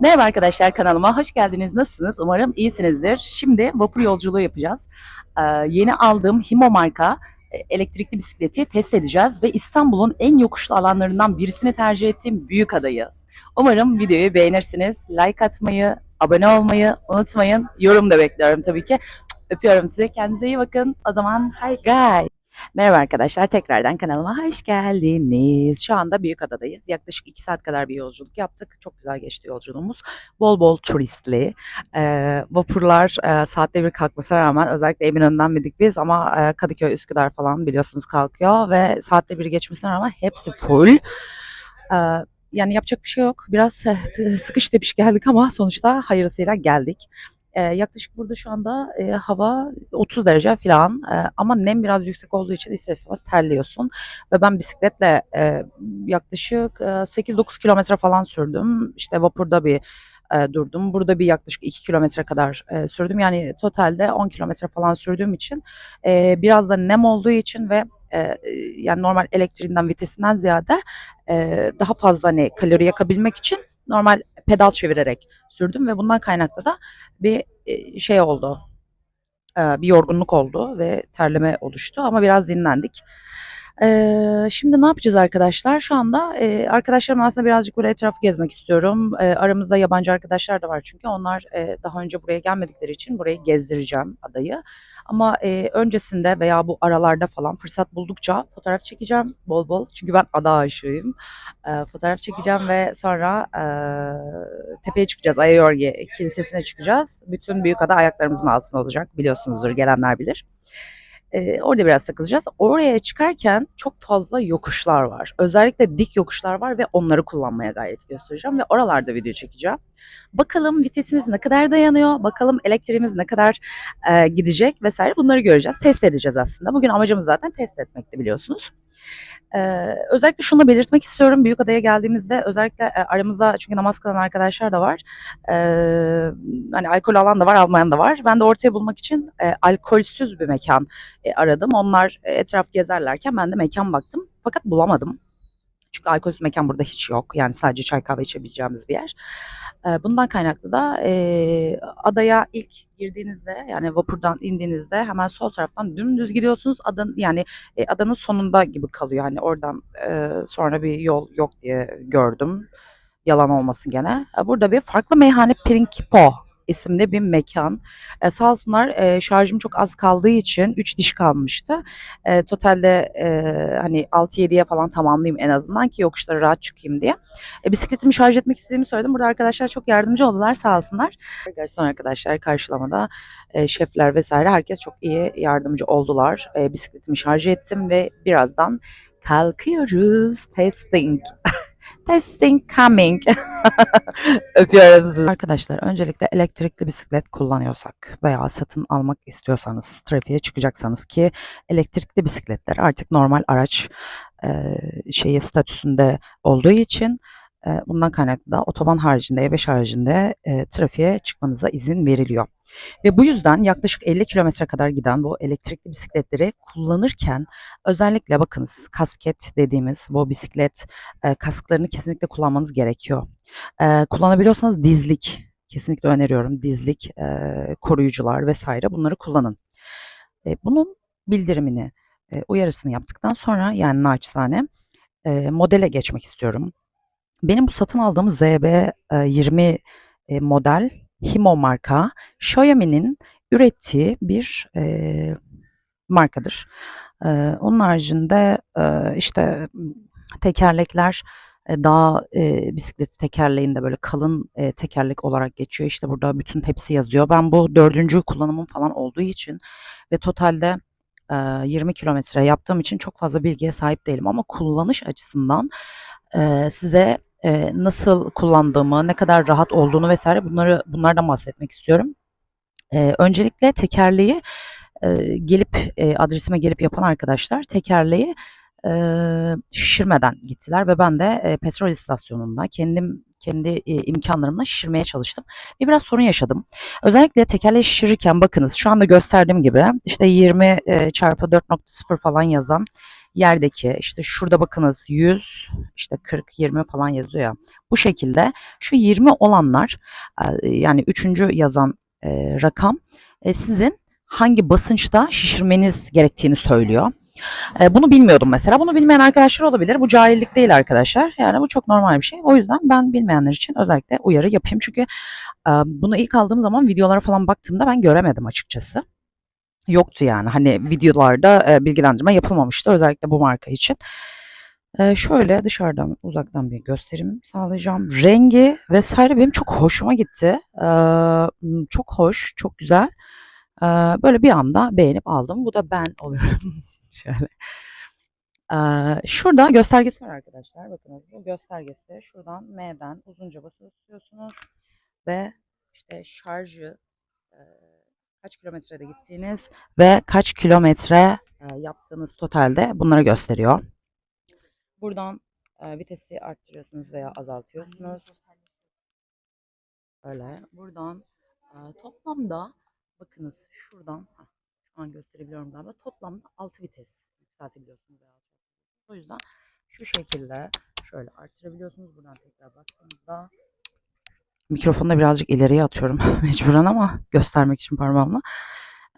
Merhaba arkadaşlar kanalıma hoş geldiniz. Nasılsınız? Umarım iyisinizdir. Şimdi vapur yolculuğu yapacağız. Ee, yeni aldığım Himo marka e, elektrikli bisikleti test edeceğiz ve İstanbul'un en yokuşlu alanlarından birisini tercih ettiğim büyük adayı. Umarım videoyu beğenirsiniz. Like atmayı, abone olmayı unutmayın. Yorum da bekliyorum tabii ki. Öpüyorum sizi. Kendinize iyi bakın. O zaman hi guys. Merhaba arkadaşlar. Tekrardan kanalıma hoş geldiniz. Şu anda Büyükada'dayız. Yaklaşık 2 saat kadar bir yolculuk yaptık. Çok güzel geçti yolculuğumuz. Bol bol turistli. Ee, vapurlar e, saatte bir kalkmasına rağmen özellikle Eminönü'nden bindik biz ama e, Kadıköy, Üsküdar falan biliyorsunuz kalkıyor ve saatte bir geçmesine rağmen hepsi full. Ee, yani yapacak bir şey yok. Biraz sıkış tepiş geldik ama sonuçta hayırlısıyla geldik. Ee, yaklaşık burada şu anda e, hava 30 derece falan Ee, ama nem biraz yüksek olduğu için ister istemez terliyorsun. Ve ben bisikletle e, yaklaşık e, 8-9 kilometre falan sürdüm. İşte vapurda bir e, durdum. Burada bir yaklaşık 2 kilometre kadar e, sürdüm. Yani totalde 10 kilometre falan sürdüğüm için e, biraz da nem olduğu için ve e, yani normal elektriğinden vitesinden ziyade e, daha fazla hani kalori yakabilmek için normal pedal çevirerek sürdüm ve bundan kaynaklı da bir e, şey oldu. E, bir yorgunluk oldu ve terleme oluştu ama biraz dinlendik. Ee, şimdi ne yapacağız arkadaşlar? Şu anda e, arkadaşlarım aslında birazcık böyle etrafı gezmek istiyorum. E, aramızda yabancı arkadaşlar da var çünkü onlar e, daha önce buraya gelmedikleri için burayı gezdireceğim adayı. Ama e, öncesinde veya bu aralarda falan fırsat buldukça fotoğraf çekeceğim bol bol. Çünkü ben ada aşığıyım. E, fotoğraf çekeceğim ve sonra e, tepeye çıkacağız. Ayayorgi Kilisesi'ne çıkacağız. Bütün büyük ada ayaklarımızın altında olacak. Biliyorsunuzdur gelenler bilir. Ee, orada biraz takılacağız. Oraya çıkarken çok fazla yokuşlar var. Özellikle dik yokuşlar var ve onları kullanmaya gayret göstereceğim ve oralarda video çekeceğim. Bakalım vitesimiz ne kadar dayanıyor, bakalım elektriğimiz ne kadar e, gidecek vesaire bunları göreceğiz. Test edeceğiz aslında. Bugün amacımız zaten test etmekti biliyorsunuz. Ee, özellikle şunu da belirtmek istiyorum. Büyükada'ya geldiğimizde özellikle e, aramızda çünkü namaz kılan arkadaşlar da var. Ee, hani alkol alan da var, almayan da var. Ben de ortaya bulmak için e, alkolsüz bir mekan e, aradım. Onlar etraf gezerlerken ben de mekan baktım. Fakat bulamadım. Çünkü alkolsüz mekan burada hiç yok. Yani sadece çay kahve içebileceğimiz bir yer. Bundan kaynaklı da e, adaya ilk girdiğinizde yani vapurdan indiğinizde hemen sol taraftan dümdüz gidiyorsunuz. Adanın yani e, adanın sonunda gibi kalıyor. Hani oradan e, sonra bir yol yok diye gördüm. Yalan olmasın gene. Burada bir farklı meyhane Prinkipo isimli bir mekan. E, sağ olsunlar e, şarjım çok az kaldığı için 3 diş kalmıştı. E, totalde e, hani 6-7'ye falan tamamlayayım en azından ki yokuşlara rahat çıkayım diye. E, bisikletimi şarj etmek istediğimi söyledim. Burada arkadaşlar çok yardımcı oldular sağ olsunlar. Gerçekten arkadaşlar karşılamada e, şefler vesaire herkes çok iyi yardımcı oldular. E, bisikletimi şarj ettim ve birazdan kalkıyoruz. Testing. Testing coming. Öpüyorum sizi. Arkadaşlar öncelikle elektrikli bisiklet kullanıyorsak veya satın almak istiyorsanız trafiğe çıkacaksanız ki elektrikli bisikletler artık normal araç e, şeyi statüsünde olduğu için bundan kaynaklı da otoban haricinde, E5 haricinde e, trafiğe çıkmanıza izin veriliyor. Ve bu yüzden yaklaşık 50 kilometre kadar giden bu elektrikli bisikletleri kullanırken özellikle bakınız kasket dediğimiz bu bisiklet e, kasklarını kesinlikle kullanmanız gerekiyor. E, kullanabiliyorsanız dizlik kesinlikle öneriyorum. Dizlik, e, koruyucular vesaire bunları kullanın. E, bunun bildirimini, e, uyarısını yaptıktan sonra yani naçizane e, modele geçmek istiyorum. Benim bu satın aldığım ZB20 e, model Himo marka Xiaomi'nin ürettiği bir e, markadır. E, onun haricinde e, işte tekerlekler e, daha e, bisiklet tekerleğinde böyle kalın e, tekerlek olarak geçiyor. İşte burada bütün hepsi yazıyor. Ben bu dördüncü kullanımım falan olduğu için ve totalde e, 20 kilometre yaptığım için çok fazla bilgiye sahip değilim. Ama kullanış açısından e, size e, nasıl kullandığımı, ne kadar rahat olduğunu vesaire bunları bunlardan bahsetmek istiyorum. E, öncelikle tekerleği e, gelip e, adresime gelip yapan arkadaşlar tekerleği e, şişirmeden gittiler ve ben de e, petrol istasyonunda kendim kendi e, imkanlarımla şişirmeye çalıştım ve biraz sorun yaşadım. Özellikle tekerleği şişirirken bakınız şu anda gösterdiğim gibi işte 20 e, çarpı 4.0 falan yazan yerdeki işte şurada bakınız 100 işte 40 20 falan yazıyor ya. Bu şekilde şu 20 olanlar e, yani üçüncü yazan e, rakam e, sizin hangi basınçta şişirmeniz gerektiğini söylüyor. Bunu bilmiyordum mesela. Bunu bilmeyen arkadaşlar olabilir. Bu cahillik değil arkadaşlar. Yani bu çok normal bir şey. O yüzden ben bilmeyenler için özellikle uyarı yapayım. Çünkü bunu ilk aldığım zaman videolara falan baktığımda ben göremedim açıkçası. Yoktu yani. Hani videolarda e, bilgilendirme yapılmamıştı özellikle bu marka için. E, şöyle dışarıdan uzaktan bir gösterim sağlayacağım. Rengi vesaire benim çok hoşuma gitti. E, çok hoş, çok güzel. E, böyle bir anda beğenip aldım. Bu da ben oluyorum. Şöyle. Ee, şurada göstergesi var arkadaşlar. Bakınız bu göstergesi. Şuradan M'den uzunca basıyorsunuz ve işte şarjı e, kaç kilometrede gittiğiniz ve kaç kilometre e, yaptığınız totalde bunları gösteriyor. Buradan e, vitesi arttırıyorsunuz veya azaltıyorsunuz. Öyle. Buradan e, toplamda bakınız şuradan şu an gösterebiliyorum galiba. Toplamda 6 vites yükseltebiliyorsunuz. O yüzden şu şekilde şöyle arttırabiliyorsunuz. Buradan tekrar bastığınızda mikrofonu da birazcık ileriye atıyorum mecburen ama göstermek için parmağımla.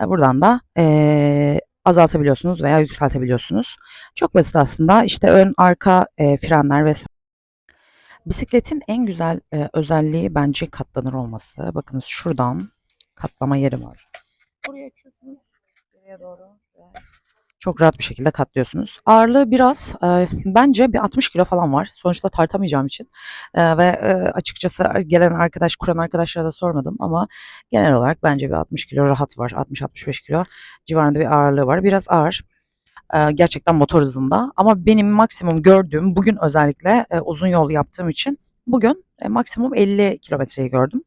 E, Buradan da e, azaltabiliyorsunuz veya yükseltebiliyorsunuz. Çok basit aslında. İşte ön, arka e, frenler vesaire. Bisikletin en güzel e, özelliği bence katlanır olması. Bakınız şuradan katlama yeri var. Buraya açıyorsunuz. Geriye doğru. Ve çok rahat bir şekilde katlıyorsunuz. Ağırlığı biraz e, bence bir 60 kilo falan var. Sonuçta tartamayacağım için. E, ve e, açıkçası gelen arkadaş, kuran arkadaşlara da sormadım ama genel olarak bence bir 60 kilo rahat var. 60-65 kilo civarında bir ağırlığı var. Biraz ağır. E, gerçekten motor hızında. Ama benim maksimum gördüğüm bugün özellikle e, uzun yol yaptığım için bugün e, maksimum 50 kilometreyi gördüm.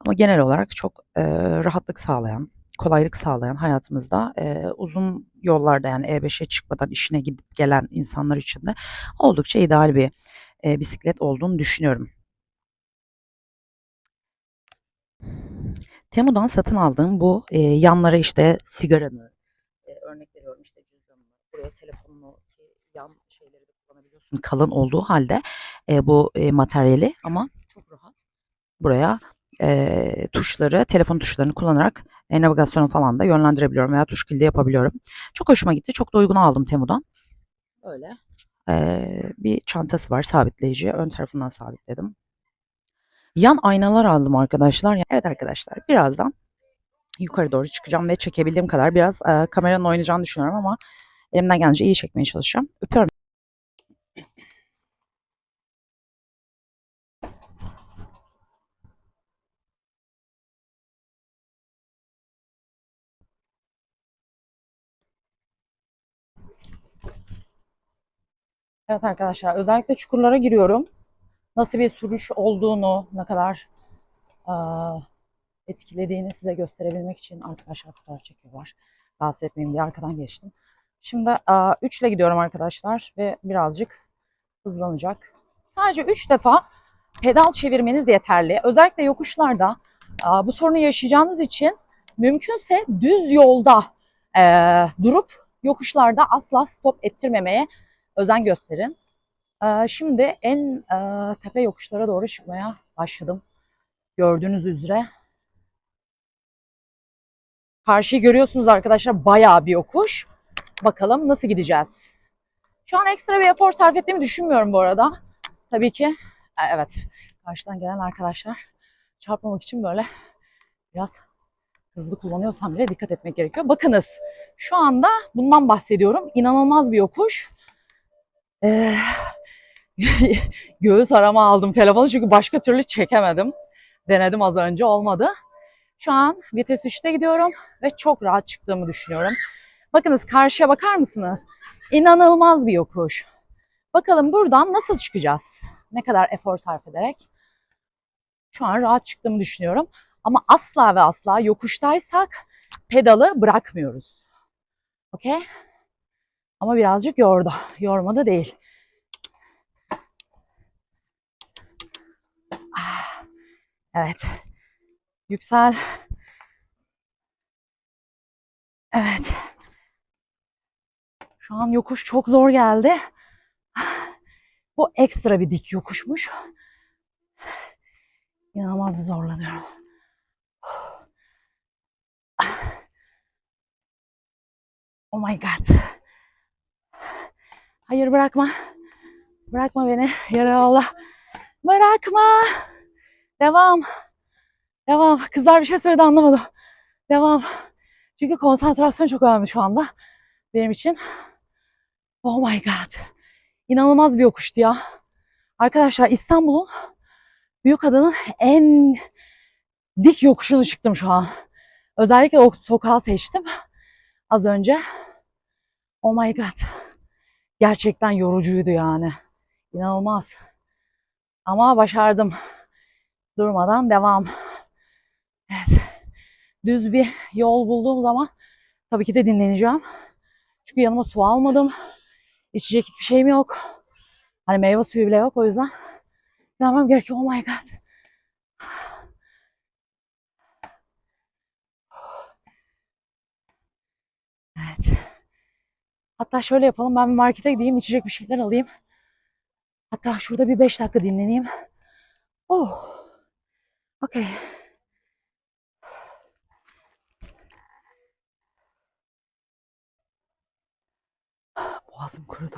Ama genel olarak çok e, rahatlık sağlayan, kolaylık sağlayan hayatımızda e, uzun yollarda yani E5'e çıkmadan işine gidip gelen insanlar için de oldukça ideal bir e, bisiklet olduğunu düşünüyorum. Temu'dan satın aldığım bu e, yanlara işte sigaranı, e, örnek veriyorum işte cüzdanını, buraya telefonunu yan şeyleri de kullanabiliyorsun kalın olduğu halde e, bu e, materyali ama çok rahat buraya e, tuşları, telefon tuşlarını kullanarak e, navigasyonu falan da yönlendirebiliyorum veya tuş kilidi yapabiliyorum. Çok hoşuma gitti. Çok da uygun aldım Temu'dan. Böyle e, bir çantası var sabitleyici. Ön tarafından sabitledim. Yan aynalar aldım arkadaşlar. Evet arkadaşlar birazdan yukarı doğru çıkacağım ve çekebildiğim kadar biraz e, kameranın oynayacağını düşünüyorum ama elimden gelince iyi çekmeye çalışacağım. Öpüyorum. Evet arkadaşlar özellikle çukurlara giriyorum. Nasıl bir sürüş olduğunu, ne kadar e, etkilediğini size gösterebilmek için arkadaşlar fotoğraf çekiyorlar. Rahatsız etmeyeyim diye arkadan geçtim. Şimdi 3 ile gidiyorum arkadaşlar ve birazcık hızlanacak. Sadece 3 defa pedal çevirmeniz yeterli. Özellikle yokuşlarda e, bu sorunu yaşayacağınız için mümkünse düz yolda e, durup yokuşlarda asla stop ettirmemeye özen gösterin. Ee, şimdi en e, tepe yokuşlara doğru çıkmaya başladım. Gördüğünüz üzere. Karşıyı görüyorsunuz arkadaşlar bayağı bir yokuş. Bakalım nasıl gideceğiz. Şu an ekstra bir efor sarf ettiğimi düşünmüyorum bu arada. Tabii ki e, evet karşıdan gelen arkadaşlar çarpmamak için böyle biraz hızlı kullanıyorsam bile dikkat etmek gerekiyor. Bakınız şu anda bundan bahsediyorum. İnanılmaz bir yokuş. Ee, göğüs arama aldım telefonu çünkü başka türlü çekemedim. Denedim az önce olmadı. Şu an vites 3'te gidiyorum ve çok rahat çıktığımı düşünüyorum. Bakınız karşıya bakar mısınız? İnanılmaz bir yokuş. Bakalım buradan nasıl çıkacağız? Ne kadar efor sarf ederek? Şu an rahat çıktığımı düşünüyorum. Ama asla ve asla yokuştaysak pedalı bırakmıyoruz. Okey? Ama birazcık yordu. Yormadı değil. Ah, Evet. Yüksel. Evet. Şu an yokuş çok zor geldi. Bu ekstra bir dik yokuşmuş. İnanılmaz zorlanıyorum. Oh my god. Hayır bırakma. Bırakma beni. Yarı Allah. Bırakma. Devam. Devam. Kızlar bir şey söyledi anlamadım. Devam. Çünkü konsantrasyon çok önemli şu anda. Benim için. Oh my god. İnanılmaz bir yokuştu ya. Arkadaşlar İstanbul'un Büyük Adanın en dik yokuşunu çıktım şu an. Özellikle o sokağı seçtim. Az önce. Oh my god. Gerçekten yorucuydu yani. İnanılmaz. Ama başardım. Durmadan devam. Evet. Düz bir yol bulduğum zaman tabii ki de dinleneceğim. Çünkü yanıma su almadım. İçecek hiçbir şeyim yok. Hani meyve suyu bile yok o yüzden. Dinlenmem gerekiyor. Oh my god. Evet. Hatta şöyle yapalım. Ben bir markete gideyim. içecek bir şeyler alayım. Hatta şurada bir 5 dakika dinleneyim. Oh. Okey. Boğazım kurudu.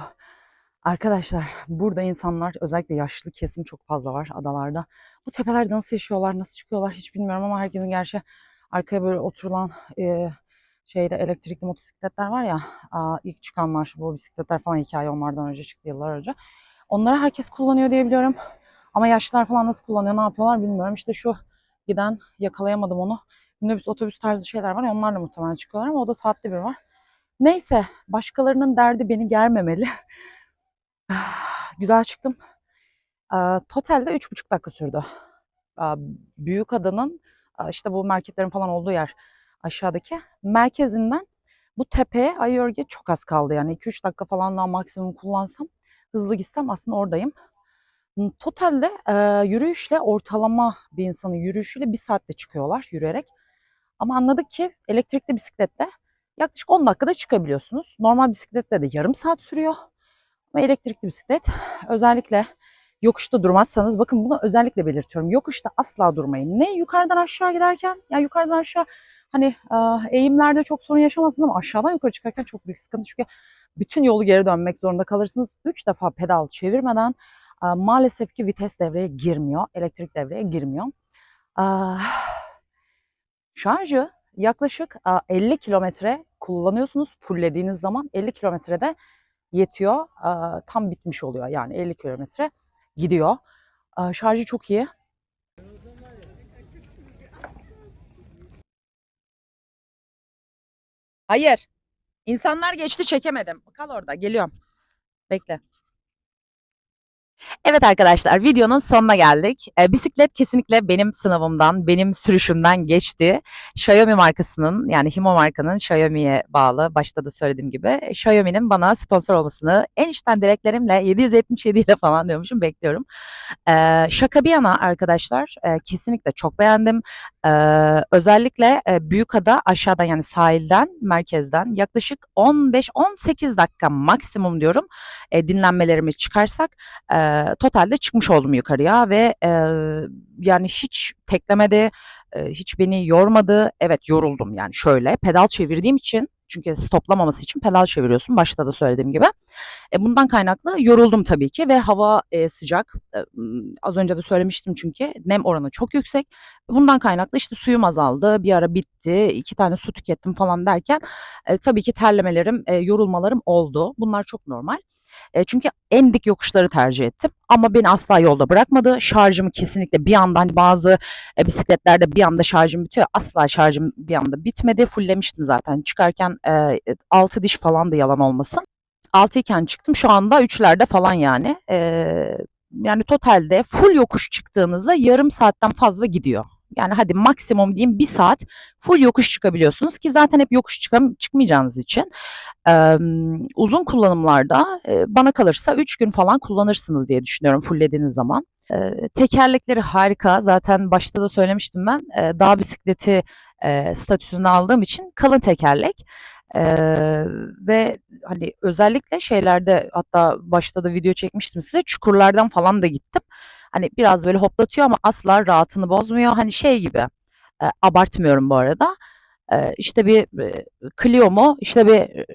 Arkadaşlar burada insanlar özellikle yaşlı kesim çok fazla var adalarda. Bu tepelerde nasıl yaşıyorlar, nasıl çıkıyorlar hiç bilmiyorum ama herkesin gerçi arkaya böyle oturulan e, şeyde elektrikli motosikletler var ya ilk çıkanlar bu bisikletler falan hikaye onlardan önce çıktı yıllar önce. Onları herkes kullanıyor diye biliyorum. Ama yaşlılar falan nasıl kullanıyor, ne yapıyorlar bilmiyorum. İşte şu giden yakalayamadım onu. Minibüs, otobüs tarzı şeyler var. Onlarla muhtemelen çıkıyorlar ama o da saatte bir var. Neyse başkalarının derdi beni germemeli. Güzel çıktım. Totalde üç buçuk dakika sürdü. Ee, Büyük adanın işte bu marketlerin falan olduğu yer aşağıdaki merkezinden bu tepeye Ayörge çok az kaldı. Yani 2-3 dakika falan daha maksimum kullansam hızlı gitsem aslında oradayım. Totalde e, yürüyüşle ortalama bir insanın yürüyüşüyle bir saatte çıkıyorlar yürüyerek. Ama anladık ki elektrikli bisikletle yaklaşık 10 dakikada çıkabiliyorsunuz. Normal bisikletle de yarım saat sürüyor. Ama elektrikli bisiklet özellikle yokuşta durmazsanız bakın bunu özellikle belirtiyorum. Yokuşta asla durmayın. Ne yukarıdan aşağı giderken ya yukarıdan aşağı hani e, eğimlerde çok sorun yaşamazsınız ama aşağıdan yukarı çıkarken çok büyük sıkıntı. Çünkü bütün yolu geri dönmek zorunda kalırsınız. 3 defa pedal çevirmeden e, maalesef ki vites devreye girmiyor. Elektrik devreye girmiyor. E, şarjı yaklaşık e, 50 kilometre kullanıyorsunuz. Fullediğiniz zaman 50 kilometrede yetiyor. Tam bitmiş oluyor. Yani 50 kilometre gidiyor. Şarjı çok iyi. Hayır. İnsanlar geçti çekemedim. Kal orada geliyorum. Bekle. Evet arkadaşlar videonun sonuna geldik. E, bisiklet kesinlikle benim sınavımdan, benim sürüşümden geçti. Xiaomi markasının yani Himo markanın Xiaomi'ye bağlı başta da söylediğim gibi Xiaomi'nin bana sponsor olmasını en içten dileklerimle 777 ile falan diyormuşum bekliyorum. E, şaka bir yana arkadaşlar e, kesinlikle çok beğendim. E, özellikle e, Büyükada aşağıdan yani sahilden merkezden yaklaşık 15-18 dakika maksimum diyorum e, dinlenmelerimi çıkarsak e, totalde çıkmış oldum yukarıya ve e, yani hiç teklemedi, e, hiç beni yormadı. Evet yoruldum yani şöyle pedal çevirdiğim için çünkü stoplamaması için pedal çeviriyorsun başta da söylediğim gibi. E, bundan kaynaklı yoruldum tabii ki ve hava e, sıcak. E, az önce de söylemiştim çünkü nem oranı çok yüksek. Bundan kaynaklı işte suyum azaldı. Bir ara bitti. iki tane su tükettim falan derken e, tabii ki terlemelerim, e, yorulmalarım oldu. Bunlar çok normal. E, çünkü en dik yokuşları tercih ettim. Ama beni asla yolda bırakmadı. Şarjımı kesinlikle bir anda hani bazı e, bisikletlerde bir anda şarjım bitiyor. Asla şarjım bir anda bitmedi. Fulllemiştim zaten. Çıkarken e, 6 diş falan da yalan olmasın. 6 iken çıktım. Şu anda 3'lerde falan yani. E, yani totalde full yokuş çıktığınızda yarım saatten fazla gidiyor. Yani hadi maksimum diyeyim bir saat full yokuş çıkabiliyorsunuz ki zaten hep yokuş çıkam çıkmayacağınız için e, uzun kullanımlarda e, bana kalırsa 3 gün falan kullanırsınız diye düşünüyorum fulllediğiniz zaman. E, tekerlekleri harika. Zaten başta da söylemiştim ben. E, dağ bisikleti e, statüsünü aldığım için kalın tekerlek. Eee, ve hani özellikle şeylerde hatta başta da video çekmiştim size çukurlardan falan da gittim. Hani biraz böyle hoplatıyor ama asla rahatını bozmuyor. Hani şey gibi e, abartmıyorum bu arada. E, işte bir e, Clio mu işte bir e,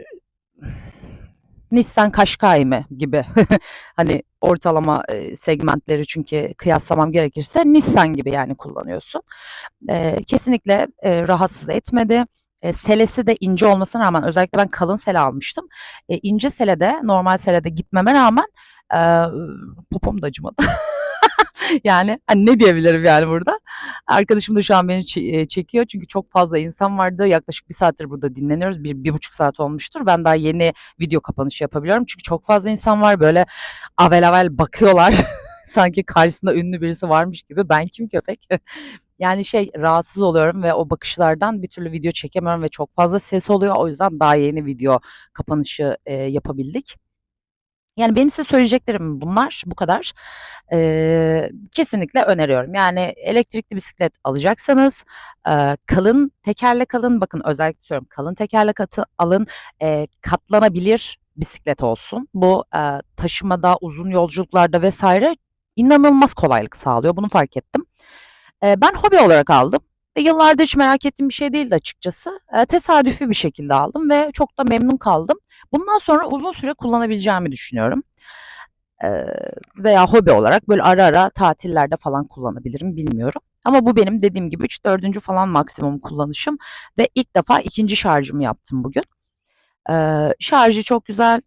Nissan Qashqai mi gibi hani ortalama e, segmentleri çünkü kıyaslamam gerekirse Nissan gibi yani kullanıyorsun. E, kesinlikle e, rahatsız etmedi. E, selesi de ince olmasına rağmen özellikle ben kalın sele almıştım. E, ince selede normal selede gitmeme rağmen e, popom da acımadı. yani hani ne diyebilirim yani burada. Arkadaşım da şu an beni e, çekiyor çünkü çok fazla insan vardı. Yaklaşık bir saattir burada dinleniyoruz. Bir, bir buçuk saat olmuştur. Ben daha yeni video kapanışı yapabiliyorum. Çünkü çok fazla insan var böyle avel avel bakıyorlar. Sanki karşısında ünlü birisi varmış gibi. Ben kim köpek? Yani şey rahatsız oluyorum ve o bakışlardan bir türlü video çekemiyorum ve çok fazla ses oluyor. O yüzden daha yeni video kapanışı e, yapabildik. Yani benim size söyleyeceklerim bunlar, bu kadar. Eee, kesinlikle öneriyorum. Yani elektrikli bisiklet alacaksanız eee, kalın tekerlek alın. Bakın özellikle söylüyorum kalın tekerlek atı alın. Eee, katlanabilir bisiklet olsun. Bu eee, taşımada, uzun yolculuklarda vesaire inanılmaz kolaylık sağlıyor. Bunu fark ettim. Eee, ben hobi olarak aldım. Ve yıllardır hiç merak ettiğim bir şey değildi açıkçası. Eee, tesadüfi bir şekilde aldım ve çok da memnun kaldım. Bundan sonra uzun süre kullanabileceğimi düşünüyorum. Eee, veya hobi olarak böyle ara ara tatillerde falan kullanabilirim bilmiyorum. Ama bu benim dediğim gibi 3-4. falan maksimum kullanışım ve ilk defa ikinci şarjımı yaptım bugün. Eee, şarjı çok güzel.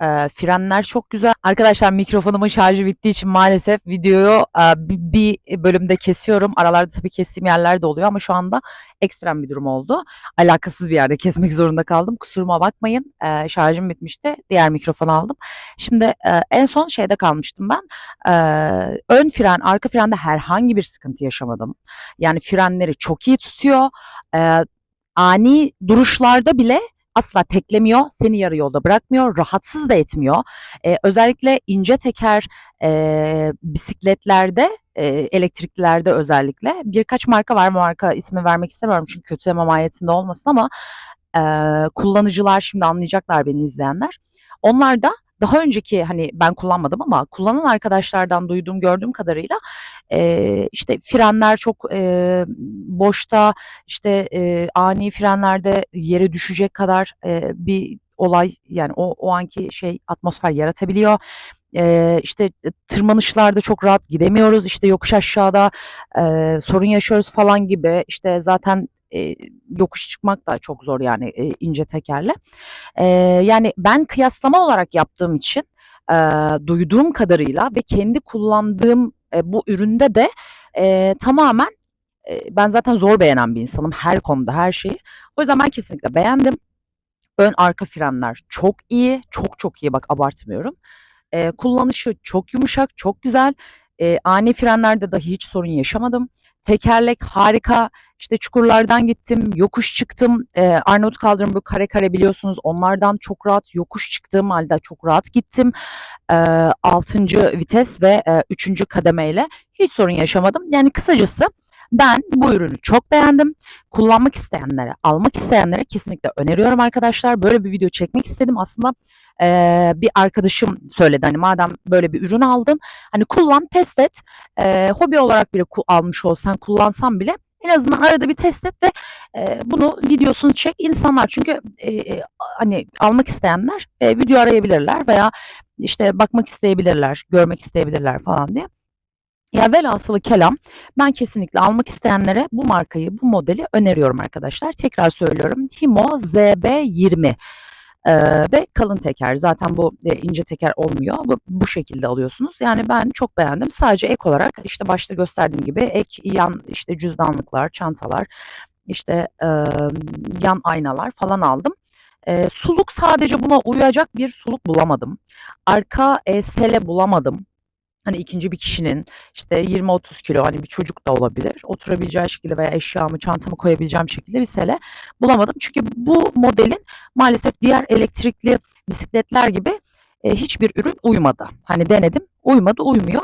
Eee, frenler çok güzel. Arkadaşlar mikrofonumun şarjı bittiği için maalesef videoyu e, bir, bölümde kesiyorum. Aralarda tabii kestiğim yerler de oluyor ama şu anda ekstrem bir durum oldu. Alakasız bir yerde kesmek zorunda kaldım. Kusuruma bakmayın. Eee, şarjım bitmişti. Diğer mikrofonu aldım. Şimdi e, en son şeyde kalmıştım ben. Eee, ön fren, arka frende herhangi bir sıkıntı yaşamadım. Yani frenleri çok iyi tutuyor. Eee, ani duruşlarda bile asla teklemiyor, seni yarı yolda bırakmıyor, rahatsız da etmiyor. Eee, özellikle ince teker eee, bisikletlerde, eee, elektriklilerde özellikle birkaç marka var. Marka ismi vermek istemiyorum çünkü kötüleme mahiyetinde olmasın ama eee, kullanıcılar şimdi anlayacaklar beni izleyenler. Onlar da daha önceki hani ben kullanmadım ama kullanan arkadaşlardan duyduğum gördüğüm kadarıyla eee, işte frenler çok eee, boşta işte eee, ani frenlerde yere düşecek kadar eee, bir olay yani o, o anki şey atmosfer yaratabiliyor. Eee, işte tırmanışlarda çok rahat gidemiyoruz. İşte yokuş aşağıda eee, sorun yaşıyoruz falan gibi. İşte zaten eee, yokuş çıkmak da çok zor yani eee, ince tekerle. Eee, yani ben kıyaslama olarak yaptığım için eee, duyduğum kadarıyla ve kendi kullandığım e, bu üründe de eee, tamamen e, ben zaten zor beğenen bir insanım her konuda her şeyi. O yüzden ben kesinlikle beğendim. Ön arka frenler çok iyi, çok çok iyi bak abartmıyorum. Eee, kullanışı çok yumuşak, çok güzel. Eee, ani frenlerde dahi hiç sorun yaşamadım. Tekerlek harika. İşte çukurlardan gittim, yokuş çıktım. Eee, Arnavut kaldırım bu kare kare biliyorsunuz. Onlardan çok rahat yokuş çıktığım halde çok rahat gittim. Eee 6. vites ve e, 3. kademeyle hiç sorun yaşamadım. Yani kısacası ben bu ürünü çok beğendim. Kullanmak isteyenlere, almak isteyenlere kesinlikle öneriyorum arkadaşlar. Böyle bir video çekmek istedim. Aslında eee, bir arkadaşım söyledi hani madem böyle bir ürün aldın hani kullan test et. Eee, hobi olarak bile almış olsan kullansan bile en azından arada bir test et ve eee, bunu videosunu çek insanlar çünkü eee, hani almak isteyenler eee, video arayabilirler veya işte bakmak isteyebilirler, görmek isteyebilirler falan diye. Ya velhasılı kelam ben kesinlikle almak isteyenlere bu markayı, bu modeli öneriyorum arkadaşlar. Tekrar söylüyorum. Himo ZB20 Eee, ve kalın teker. Zaten bu e, ince teker olmuyor. Bu, bu şekilde alıyorsunuz. Yani ben çok beğendim. Sadece ek olarak işte başta gösterdiğim gibi ek yan işte cüzdanlıklar, çantalar, işte eee, yan aynalar falan aldım. Eee, suluk sadece buna uyacak bir suluk bulamadım. Arka e, sele bulamadım. Hani ikinci bir kişinin işte 20-30 kilo hani bir çocuk da olabilir. Oturabileceği şekilde veya eşyamı, çantamı koyabileceğim şekilde bir sele bulamadım. Çünkü bu modelin maalesef diğer elektrikli bisikletler gibi e, hiçbir ürün uymadı. Hani denedim, uymadı, uymuyor.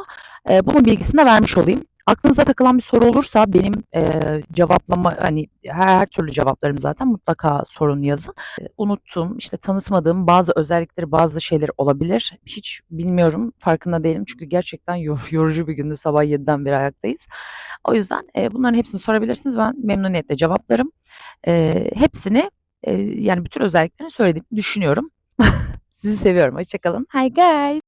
E, bunun bilgisini de vermiş olayım. Aklınıza takılan bir soru olursa benim eee, cevaplama hani her, her türlü cevaplarım zaten mutlaka sorun yazın. Eee, Unuttuğum, işte tanıtmadığım bazı özellikleri, bazı şeyleri olabilir. Hiç bilmiyorum, farkında değilim çünkü gerçekten yor- yorucu bir gündü. Sabah 7'den beri ayaktayız. O yüzden eee, bunların hepsini sorabilirsiniz. Ben memnuniyetle cevaplarım. Eee, hepsini eee, yani bütün özelliklerini söylediğimi düşünüyorum. Sizi seviyorum. Hoşçakalın. Hi guys.